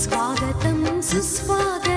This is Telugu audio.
स्वागतं सुस्वागतम्